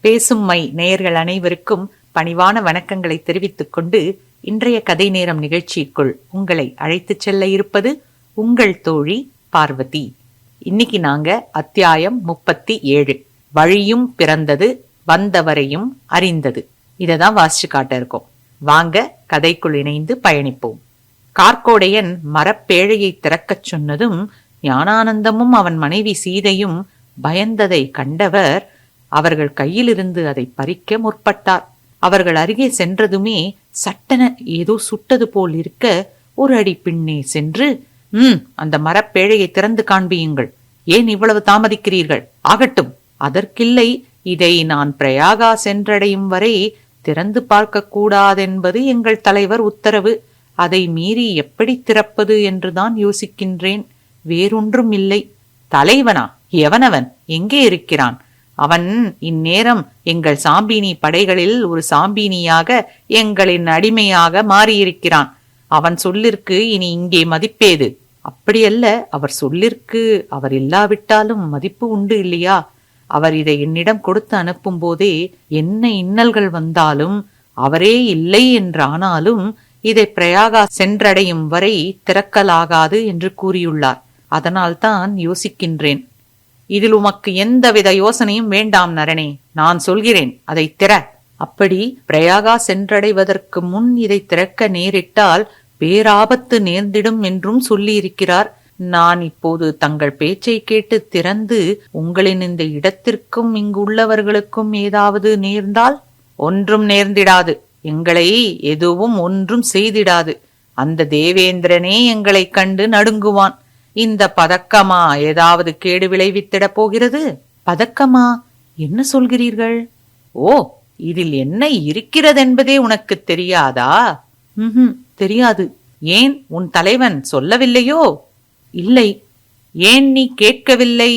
பேசும் மை நேயர்கள் அனைவருக்கும் பணிவான வணக்கங்களை தெரிவித்துக் கொண்டு இன்றைய கதை நேரம் நிகழ்ச்சிக்குள் உங்களை அழைத்துச் செல்ல இருப்பது உங்கள் தோழி பார்வதி. இன்னைக்கு நாங்க அத்தியாயம் முப்பத்தி ஏழு. வழியும் பிறந்தது வந்தவரையும் அறிந்தது. இதை தான் வாசிச்சு காட்ட இருக்கோம். வாங்க கதைக்குள் இணைந்து பயணிப்போம். கார்க்கோடையன் மரப்பேழையை திறக்கச் சொன்னதும் ஞானானந்தமும் அவன் மனைவி சீதையும் பயந்ததை கண்டவர் அவர்கள் கையிலிருந்து அதை பறிக்க முற்பட்டார். அவர்கள் அருகே சென்றதுமே சட்டென ஏதோ சுட்டது போல் இருக்க ஒரு அடி பின்னே சென்று ம் அந்த மரப்பேழையை திறந்து காண்பியுங்கள். ஏன் இவ்வளவு தாமதிக்கிறீர்கள்? ஆகட்டும் அதற்கில்லை. இதை நான் பிரயாகா சென்றடையும் வரை திறந்து பார்க்க கூடாதென்பது எங்கள் தலைவர் உத்தரவு. அதை மீறி எப்படி திறப்பது என்றுதான் யோசிக்கின்றேன். வேறொன்றும் இல்லை. தலைவனா? எவனவன்? எங்கே இருக்கிறான்? அவன் இந்நேரம் எங்கள் சாம்பினி படைகளில் ஒரு சாம்பினியாக எங்களின் அடிமையாக மாறியிருக்கிறான். அவன் சொல்லிற்கு இனி இங்கே மதிப்பேது? அப்படியல்ல அவர் சொல்லிற்கு அவர் இல்லாவிட்டாலும் மதிப்பு உண்டு இல்லையா? அவர் இதை என்னிடம் கொடுத்து அனுப்பும் போதே என்ன இன்னல்கள் வந்தாலும் அவரே இல்லை என்றானாலும் இதை பிரயாகா சென்றடையும் வரை திறக்கலாகாது என்று கூறியுள்ளார். அதனால்தான் யோசிக்கின்றேன். இதில் உமக்கு எந்தவித யோசனையும் வேண்டாம் நரனே நான் சொல்கிறேன் அதை திற. அப்படி பிரயாகா சென்றடைவதற்கு முன் இதை திறக்க நேரிட்டால் பேராபத்து நேர்ந்திடும் என்றும் சொல்லியிருக்கிறார். நான் இப்போது தங்கள் பேச்சை கேட்டு திறந்து உங்களின் இந்த இடத்திற்கும் இங்குள்ளவர்களுக்கும் ஏதாவது நேர்ந்தால்? ஒன்றும் நேர்ந்திடாது. எங்களை எதுவும் ஒன்றும் செய்திடாது. அந்த தேவேந்திரனே எங்களை கண்டு நடுங்குவான். இந்த பதக்கமா ஏதாவது கேடு விளைவித்திடப் போகிறது? பதக்கமா? என்ன சொல்கிறீர்கள்? ஓ இதில் என்ன இருக்கிறதென்பதே உனக்கு தெரியாதா? ம்ஹும் தெரியாது. ஏன் உன் தலைவன் சொல்லவில்லையோ? இல்லை. ஏன் நீ கேட்கவில்லை?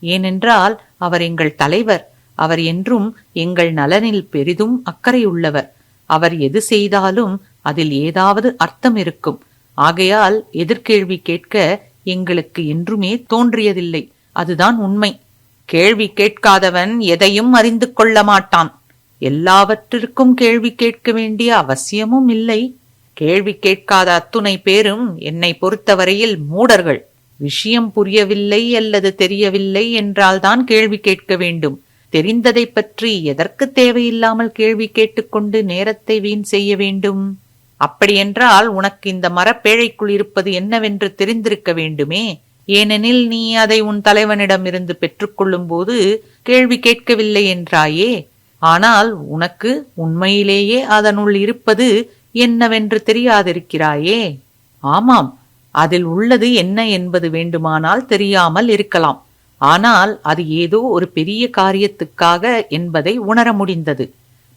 ஏனென்றால் அவர் எங்கள் தலைவர். அவர் என்றும் எங்கள் நலனில் பெரிதும் அக்கறையுள்ளவர். அவர் எது செய்தாலும் அதில் ஏதாவது அர்த்தம் இருக்கும். ஆகையால் எதிர்கேள்வி கேட்க எங்களுக்கு என்றுமே தோன்றியதில்லை. அதுதான் உண்மை. கேள்வி கேட்காதவன் எதையும் அறிந்து கொள்ள மாட்டான். எல்லாவற்றிற்கும் கேள்வி கேட்க வேண்டிய அவசியமும் இல்லை. கேள்வி கேட்காத அத்துணை பேரும் என்னை பொறுத்தவரையில் மூடர்கள். விஷயம் புரியவில்லை அல்லது தெரியவில்லை என்றால்தான் கேள்வி கேட்க வேண்டும். தெரிந்ததை பற்றி எதற்கு தேவையில்லாமல் கேள்வி கேட்டுக்கொண்டு நேரத்தை வீண் செய்ய வேண்டும்? அப்படியென்றால் உனக்கு இந்த மரப்பேழைக்குள் இருப்பது என்னவென்று தெரிந்திருக்க வேண்டுமே? ஏனெனில் நீ அதை உன் தலைவனிடமிருந்து பெற்றுக்கொள்ளும் போது கேள்வி கேட்கவில்லை என்றாயே. ஆனால் உனக்கு உண்மையிலேயே அதனுள் இருப்பது என்னவென்று தெரியாதிருக்கிறாயே. ஆமாம் அதில் உள்ளது என்ன என்பது வேண்டுமானால் தெரியாமல் இருக்கலாம். ஆனால் அது ஏதோ ஒரு பெரிய காரியத்துக்காக என்பதை உணர முடிந்தது.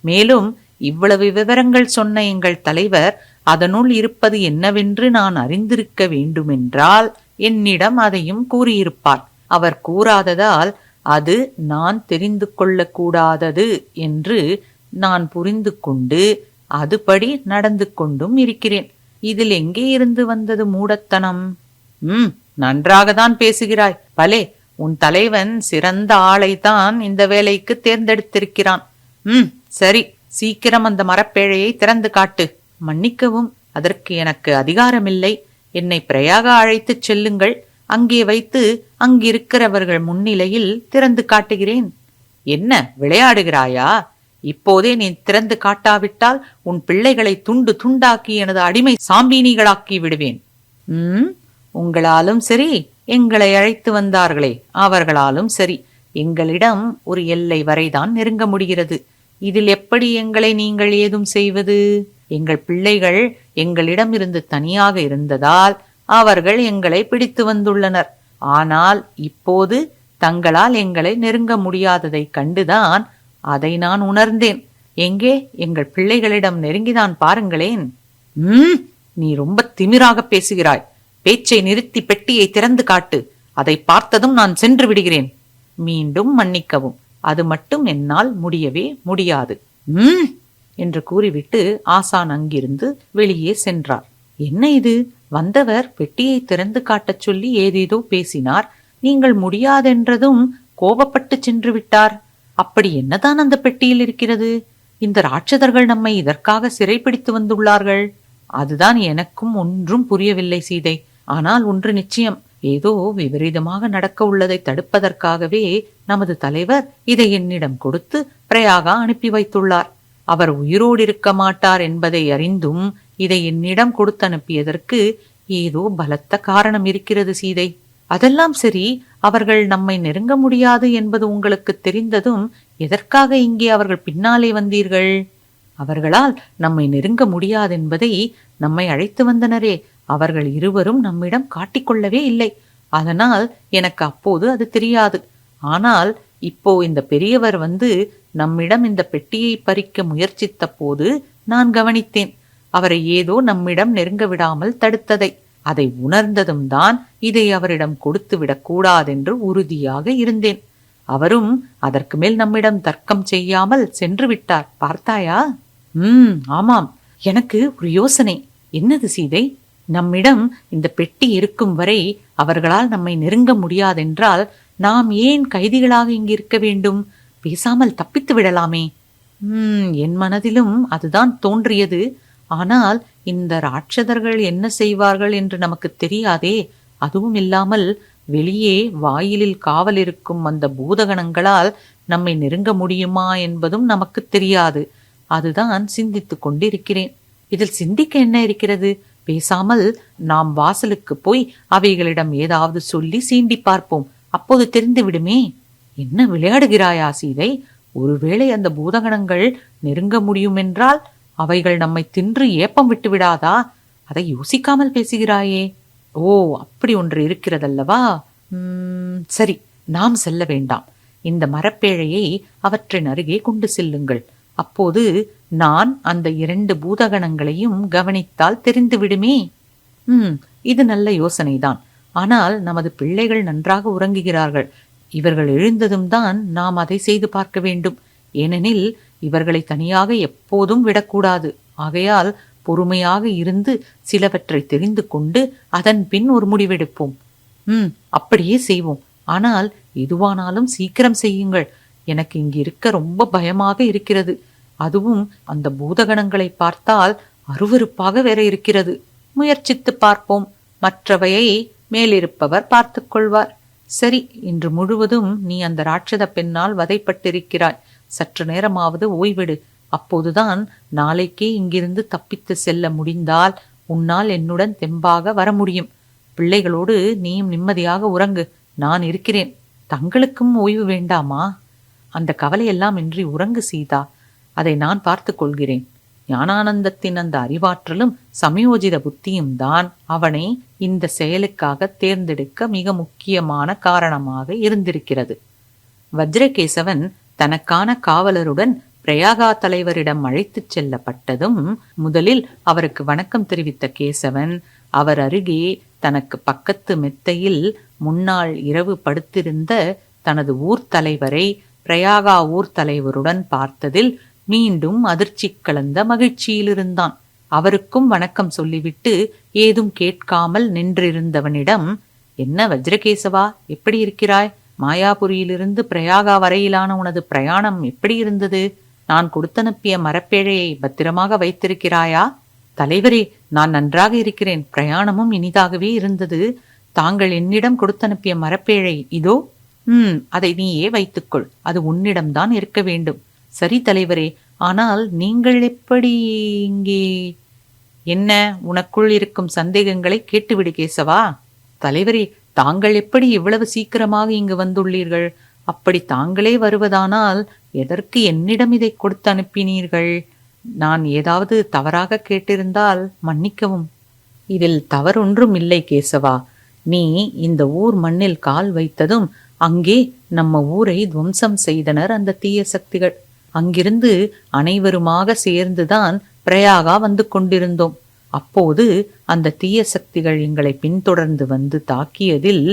மேலும் இவ்வளவு விவரங்கள் சொன்ன எங்கள் தலைவர் அதனுள் இருப்பது என்னவென்று நான் அறிந்திருக்க வேண்டுமென்றால் என்னிடம் அதையும் கூறியிருப்பார். அவர் கூறாததால் அது நான் தெரிந்து கொள்ளக்கூடாதது என்று நான் புரிந்து கொண்டு அதுபடி நடந்து கொண்டும் இருக்கிறேன். இதில் எங்கே இருந்து வந்தது மூடத்தனம்? ம் நன்றாகத்தான் பேசுகிறாய். பலே உன் தலைவன் சிறந்த ஆளைத்தான் இந்த வேலைக்கு தேர்ந்தெடுத்திருக்கிறான். ம் சரி. சீக்கிரம் அந்த மரப்பேழையை திறந்து காட்டு. மன்னிக்கவும் அதற்கு எனக்கு அதிகாரமில்லை. என்னை பிரயாக அழைத்துச் செல்லுங்கள். அங்கே வைத்து அங்கிருக்கிறவர்கள் முன்னிலையில் திறந்து காட்டுகிறேன். என்ன விளையாடுகிறாயா? இப்போதே நீ திறந்து காட்டாவிட்டால் உன் பிள்ளைகளை துண்டு துண்டாக்கி எனது அடிமை சாம்பினிகளாக்கி விடுவேன். ம் உங்களாலும் சரி எங்களை அழைத்து வந்தார்களே அவர்களாலும் சரி. எங்களிடம் ஒரு எல்லை வரைதான் நெருங்க முடிகிறது. இதில் எப்படி எங்களை நீங்கள் ஏதும் செய்வது? எங்கள் பிள்ளைகள் எங்களிடம் இருந்து தனியாக இருந்ததால் அவர்கள் எங்களை பிடித்து வந்துள்ளனர். ஆனால் இப்போது தங்களால் எங்களை நெருங்க முடியாததை கண்டுதான் அதை நான் உணர்ந்தேன். எங்கே? எங்கள் பிள்ளைகளிடம் நெருங்கிதான் பாருங்களேன். ம் நீ ரொம்ப திமிராக பேசுகிறாய். பேச்சை நிறுத்தி பெட்டியை திறந்து காட்டு. அதை பார்த்ததும் நான் சென்று விடுகிறேன். மீண்டும் மன்னிக்கவும். அது மட்டும் என்னால் முடியவே முடியாது. ம்! என்று கூறிவிட்டு ஆசான் அங்கிருந்து வெளியே சென்றார். என்ன இது? வந்தவர் பெட்டியை திறந்து காட்டச் சொல்லி ஏதேதோ பேசினார். நீங்கள் முடியாதென்றதும் கோபப்பட்டு சென்று விட்டார். அப்படி என்னதான் அந்த பெட்டியில் இருக்கிறது? இந்த ராட்சதர்கள் நம்மை இதற்காக சிறைப்பிடித்து வந்துள்ளார்கள். அதுதான் எனக்கும் ஒன்றும் புரியவில்லை சீதை. ஆனால் ஒன்று நிச்சயம். ஏதோ விபரீதமாக நடக்க உள்ளதை தடுப்பதற்காகவே நமது தலைவர் இதை என்னிடம் கொடுத்து பிரயாகா அனுப்பி வைத்துள்ளார். அவர் உயிரோடு இருக்க மாட்டார் என்பதை அறிந்தும் இதை என்னிடம் கொடுத்து அனுப்பியதற்கு ஏதோ பலத்த காரணம் இருக்கிறது சீதை. அதெல்லாம் சரி அவர்கள் நம்மை நெருங்க முடியாது என்பது உங்களுக்கு தெரிந்ததும் எதற்காக இங்கே அவர்கள் பின்னாலே வந்தீர்கள்? அவர்களால் நம்மை நெருங்க முடியாதென்பதை நம்மை அழைத்து வந்தனரே அவர்கள் இருவரும் நம்மிடம் காட்டிக்கொள்ளவே இல்லை. அதனால் எனக்கு அப்போது அது தெரியாது. ஆனால் இப்போ இந்த பெரியவர் வந்து நம்மிடம் இந்த பெட்டியை பறிக்க முயற்சித்த போது நான் கவனித்தேன். அவரை ஏதோ நம்மிடம் நெருங்க விடாமல் தடுத்ததை. அதை உணர்ந்ததும் தான் இதை அவரிடம் கொடுத்து விடக்கூடாதென்று உறுதியாக இருந்தேன். அவரும் அதற்கு மேல் நம்மிடம் தர்க்கம் செய்யாமல் சென்று விட்டார். பார்த்தாயா? ம் ஆமாம். எனக்கு ஒரு யோசனை. என்னது சீதை? நம்மிடம் இந்த பெட்டி இருக்கும் வரை அவர்களால் நம்மை நெருங்க முடியாதென்றால் நாம் ஏன் கைதிகளாக இங்கு இருக்க வேண்டும்? பேசாமல் தப்பித்து விடலாமே. என் மனதிலும் அதுதான் தோன்றியது. ஆனால் இந்த ராட்சதர்கள் என்ன செய்வார்கள் என்று நமக்கு தெரியாதே. அதுவும் இல்லாமல் வெளியே வாயிலில் காவல் இருக்கும் அந்த பூதகணங்களால் நம்மை நெருங்க முடியுமா என்பதும் நமக்கு தெரியாது. அதுதான் சிந்தித்துக் கொண்டிருக்கிறேன். இதில் சிந்திக்க என்ன இருக்கிறது? பேசாமல் நாம் வாசலுக்கு போய் அவைகளிடம் ஏதாவது சொல்லி சீண்டி பார்ப்போம். அப்போது தெரிந்து விடுமே என்ன விளையாடுகிறாயா சீதை ஒருவேளை அந்த பூதகணங்கள் நெருங்க முடியுமென்றால் அவைகள் நம்மை தின்று ஏப்பம் விட்டு விடாதா? அதை யோசிக்காமல் பேசுகிறாயே. ஓ அப்படி ஒன்று இருக்கிறதல்லவா? உம், சரி நாம் செல்ல வேண்டாம். இந்த மரப்பேழையை அவற்றின் அருகே கொண்டு செல்லுங்கள். அப்போது நான் அந்த இரண்டு பூதகணங்களையும் கவனித்தால் தெரிந்து விடுமே ம் இது நல்ல யோசனைதான். ஆனால் நமது பிள்ளைகள் நன்றாக உறங்குகிறார்கள். இவர்கள் எழுந்ததும் தான் நாம் அதை செய்து பார்க்க வேண்டும். ஏனெனில் இவர்களை தனியாக எப்போதும் விடக்கூடாது. ஆகையால் பொறுமையாக இருந்து சிலவற்றை தெரிந்து கொண்டு அதன் பின் ஒரு முடிவெடுப்போம். ம் அப்படியே செய்வோம். ஆனால் எதுவானாலும் சீக்கிரம் செய்யுங்கள். எனக்கு இங்கு இருக்க ரொம்ப பயமாக இருக்கிறது. அதுவும் அந்த பூதகணங்களை பார்த்தால் அருவருப்பாக வேற இருக்கிறது. முயற்சித்து பார்ப்போம். மற்றவையை மேலிருப்பவர் பார்த்து கொள்வார். சரி இன்று முழுவதும் நீ அந்த ராட்சத பெண்ணால் வதைப்பட்டிருக்கிறாய். சற்று நேரமாவது ஓய்விடு. அப்போதுதான் நாளைக்கே இங்கிருந்து தப்பித்து செல்ல முடிந்தால் உன்னால் என்னுடன் தெம்பாக வர முடியும். பிள்ளைகளோடு நீயும் நிம்மதியாக உறங்கு. நான் இருக்கிறேன். தங்களுக்கும் ஓய்வு வேண்டாமா? அந்த கவலையெல்லாம் இன்றி உறங்கு சீதா. அதை நான் பார்த்துக் கொள்கிறேன். ஞானானந்தத்தின் அந்த அறிவாற்றலும் சமயோஜித புத்தியும் தான் அவனை இந்த செயலுக்காக தேர்ந்தெடுக்க மிக முக்கியமான காரணமாக இருந்திருக்கிறது. வஜ்ரகேசவன் தனக்கான காவலருடன் பிரயாகா தலைவரிடம் அழைத்துச் செல்லப்பட்டதும் முதலில் அவருக்கு வணக்கம் தெரிவித்த கேசவன் அவர் அருகே தனக்கு பக்கத்து மெத்தையில் முன்னாள் இரவு படுத்திருந்த தனது ஊர் தலைவரை பிரயாகா ஊர் தலைவருடன் பார்த்ததில் மீண்டும் அதிர்ச்சி கலந்த மகிழ்ச்சியிலிருந்தான். அவருக்கும் வணக்கம் சொல்லிவிட்டு ஏதும் கேட்காமல் நின்றிருந்தவனிடம் என்ன வஜ்ரகேசவா எப்படி இருக்கிறாய்? மாயாபுரியிலிருந்து பிரயாகா வரையிலான உனது பிரயாணம் எப்படி இருந்தது? நான் கொடுத்தனுப்பிய மரப்பேழையை பத்திரமாக வைத்திருக்கிறாயா? தலைவரே நான் நன்றாக இருக்கிறேன். பிரயாணமும் இனிதாகவே இருந்தது. தாங்கள் என்னிடம் கொடுத்தனுப்பிய மரப்பேழை இதோ ம் அதை நீயே வைத்துக்கொள். அது உன்னிடம்தான் இருக்க வேண்டும். சரி தலைவரே ஆனால் நீங்கள் எப்படி இங்கே? என்ன உனக்குள் இருக்கும் சந்தேகங்களை கேட்டுவிடு கேசவா. தலைவரே தாங்கள் எப்படி இவ்வளவு சீக்கிரமாக இங்கு வந்துள்ளீர்கள்? அப்படி தாங்களே வருவதானால் எதற்கு என்னிடம் இதை கொடுத்து அனுப்பினீர்கள்? நான் ஏதாவது தவறாக கேட்டிருந்தால் மன்னிக்கவும். இதில் தவறொன்றும் இல்லை கேசவா. நீ இந்த ஊர் மண்ணில் கால் வைத்ததும் அங்கே நம்ம ஊரை துவம்சம் செய்தனர் அந்த தீய சக்திகள். அங்கிருந்து அனைவருமாக சேர்ந்துதான் பிரயாகா வந்து கொண்டிருந்தோம். அப்போது அந்த தீய சக்திகள் எங்களை பின்தொடர்ந்து வந்து தாக்கியதில்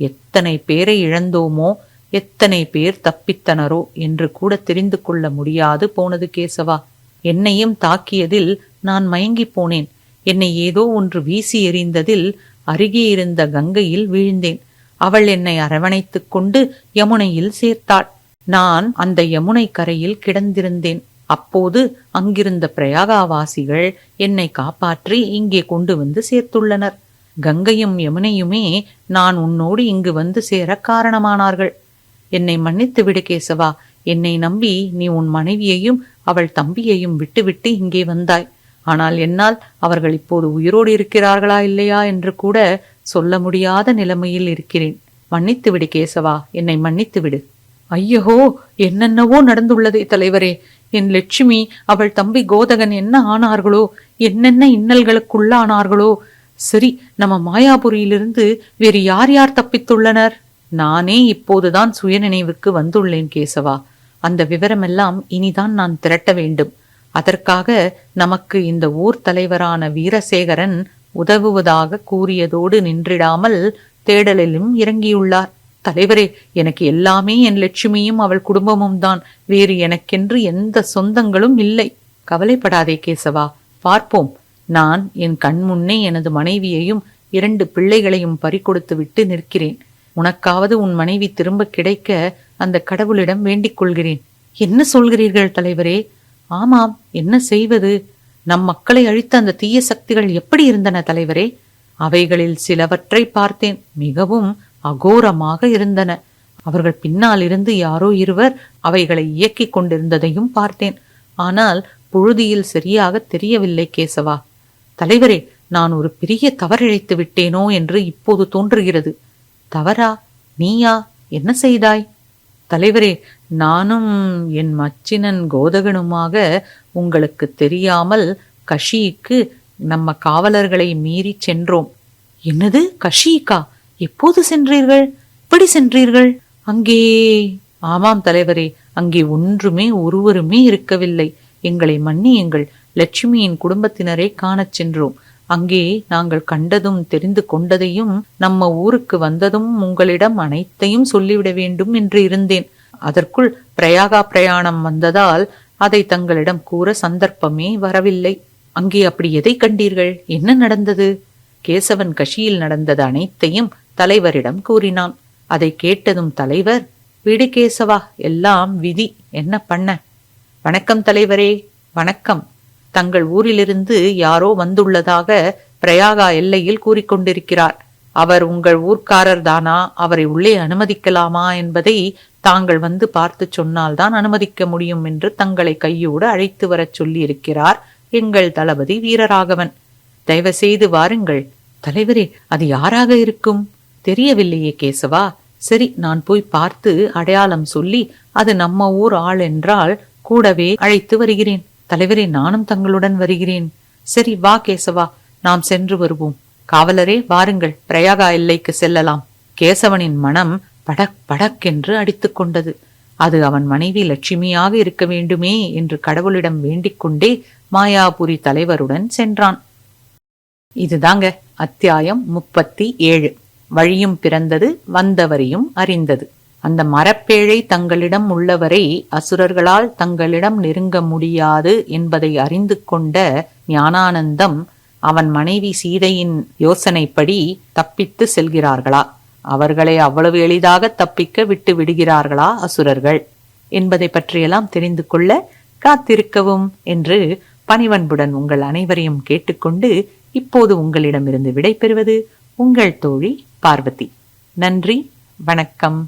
எத்தனை பேரை இழந்தோமோ எத்தனை பேர் தப்பித்தனரோ என்று கூட தெரிந்து கொள்ள முடியாது போனது கேசவா. என்னையும் தாக்கியதில் நான் மயங்கிப் போனேன். என்னை ஏதோ ஒன்று வீசி எறிந்ததில் அருகே இருந்த கங்கையில் வீழ்ந்தேன். அவள் என்னை அரவணைத்துக் கொண்டு யமுனையில் சேர்த்தாள். நான் அந்த யமுனை கரையில் கிடந்திருந்தேன். அப்போது அங்கிருந்த பிரயாகாவாசிகள் என்னை காப்பாற்றி இங்கே கொண்டு வந்து சேர்த்துள்ளனர். கங்கையும் யமுனையுமே நான் உன்னோடு இங்கு வந்து சேர காரணமானார்கள். என்னை மன்னித்து விடு கேசவா. என்னை நம்பி நீ உன் மனைவியையும் அவள் தம்பியையும் விட்டுவிட்டு இங்கே வந்தாய். ஆனால் என்னால் அவர்கள் இப்போது உயிரோடு இருக்கிறார்களா இல்லையா என்று கூட சொல்ல முடியாத நிலைமையில் இருக்கிறேன். மன்னித்து விடு கேசவா என்னை மன்னித்து விடு. ஐயோ என்னென்னவோ நடந்துள்ளதே தலைவரே. என் லட்சுமி அவள் தம்பி கோதகன் என்ன ஆனார்களோ என்னென்ன இன்னல்களுக்குள்ளானார்களோ. சரி நம்ம மாயாபுரியிலிருந்து வேறு யார் யார் தப்பித்துள்ளனர்? நானே இப்போதுதான் சுயநினைவுக்கு வந்துள்ளேன் கேசவா. அந்த விவரமெல்லாம் இனிதான் நான் திரட்ட வேண்டும். அதற்காக நமக்கு இந்த ஊர் தலைவரான வீரசேகரன் உதவுவதாக கூறியதோடு நின்றிடாமல் தேடலிலும் இறங்கியுள்ளார். தலைவரே எனக்கு எல்லாமே என் லட்சுமியும் அவள் குடும்பமும் தான். வேறு எனக்கென்று எந்த சொந்தங்களும் இல்லை. கவலைப்படாதே கேசவா. பார்ப்போம். நான் என் கண் முன்னே எனது மனைவியையும் இரண்டு பிள்ளைகளையும் பறிகொடுத்து விட்டு நிற்கிறேன். உனக்காவது உன் மனைவி திரும்ப கிடைக்க அந்த கடவுளிடம் வேண்டிக் கொள்கிறேன். என்ன சொல்கிறீர்கள் தலைவரே? ஆமாம். என்ன செய்வது? நம் மக்களை அழித்த அந்த தீய சக்திகள் எப்படி இருந்தன தலைவரே? அவைகளில் சிலவற்றை பார்த்தேன். மிகவும் அகோரமாக இருந்தன. அவர்கள் பின்னால் இருந்து யாரோ இருவர் அவைகளை இயக்கிக் கொண்டிருந்ததையும் பார்த்தேன். ஆனால் புழுதியில் சரியாக தெரியவில்லை கேசவா. தலைவரே நான் ஒரு பெரிய தவறிழைத்து விட்டேனோ என்று இப்போது தோன்றுகிறது. தவறா? நீயா? என்ன செய்தாய்? தலைவரே நானும் என் மச்சினன் கோதகனுமாக உங்களுக்கு தெரியாமல் கஷிக்கு நம்ம காவலர்களை மீறி சென்றோம். என்னது? கஷிக்கா? எப்போது சென்றீர்கள்? எப்படி சென்றீர்கள்? அங்கே ஆமாம் தலைவரே அங்கே ஒன்றுமே ஒருவருமே இருக்கவில்லை. எங்களை மன்னியுங்கள். லட்சுமியின் குடும்பத்தினரை காணச் சென்றோம். அங்கே நாங்கள் கண்டதும் தெரிந்து கொண்டதையும் நம்ம ஊருக்கு வந்ததும் உங்களிடம் அனைத்தையும் சொல்லிவிட வேண்டும் என்று இருந்தேன். அதற்குள் பிரயாகா பிரயாணம் வந்ததால் அதை தங்களிடம் கூற சந்தர்ப்பமே வரவில்லை. அங்கே அப்படி எதை கண்டீர்கள்? என்ன நடந்தது? கேசவன் கஷியில் நடந்தது அனைத்தையும் தலைவரிடம் கூறினான். அதை கேட்டதும் தலைவர் விடு கேசவா எல்லாம் விதி. என்ன பண்ண? வணக்கம் தலைவரே வணக்கம். தங்கள் ஊரிலிருந்து யாரோ வந்துள்ளதாக பிரயாகா எல்லையில் கூறிக்கொண்டிருக்கிறார். அவர் உங்கள் ஊர்க்காரர் தானா அவரை உள்ளே அனுமதிக்கலாமா என்பதை தாங்கள் வந்து பார்த்து சொன்னால்தான் அனுமதிக்க முடியும் என்று தங்களை கையோடு அழைத்து வரச் சொல்லியிருக்கிறார் எங்கள் தளபதி வீரராகவன். தயவு செய்து வாருங்கள். தலைவரே அது யாராக இருக்கும்? தெரியவில்லையே கேசவா. சரி நான் போய் பார்த்து அடையாளம் சொல்லி அது நம்ம ஊர் ஆள் என்றால் கூடவே அழைத்து வருகிறேன். தலைவரே நானும் தங்களுடன் வருகிறேன். சரி வா கேசவா நாம் சென்று வருவோம். காவலரே வாருங்கள். பிரயாகா எல்லைக்கு செல்லலாம். கேசவனின் மனம் படக் படக் என்று அடித்துக்கொண்டது. அது அவன் மனைவி லட்சுமியாக இருக்க வேண்டுமே என்று கடவுளிடம் வேண்டிக் கொண்டே மாயாபுரி தலைவருடன் சென்றான். இதுதாங்க அத்தியாயம் முப்பத்தி ஏழு. வழியும் பிறந்தது வந்தவரையும் அறிந்தது. அந்த மரப்பேழை தங்களிடம் உள்ளவரை அசுரர்களால் தங்களிடம் நெருங்க முடியாது என்பதை அறிந்து கொண்ட ஞானானந்தம் அவன் மனைவி சீதையின் யோசனைப்படி தப்பித்து செல்கிறார்களா? அவர்களை அவ்வளவு எளிதாக தப்பிக்க விட்டு விடுகிறார்களா அசுரர்கள்? என்பதை பற்றியெல்லாம் தெரிந்து கொள்ள காத்திருக்கவும் என்று பணிவன்புடன் உங்கள் அனைவரையும் கேட்டுக்கொண்டு இப்போது உங்களிடமிருந்து விடைபெறுவது உங்கள் தோழி பார்வதி. நன்றி வணக்கம்.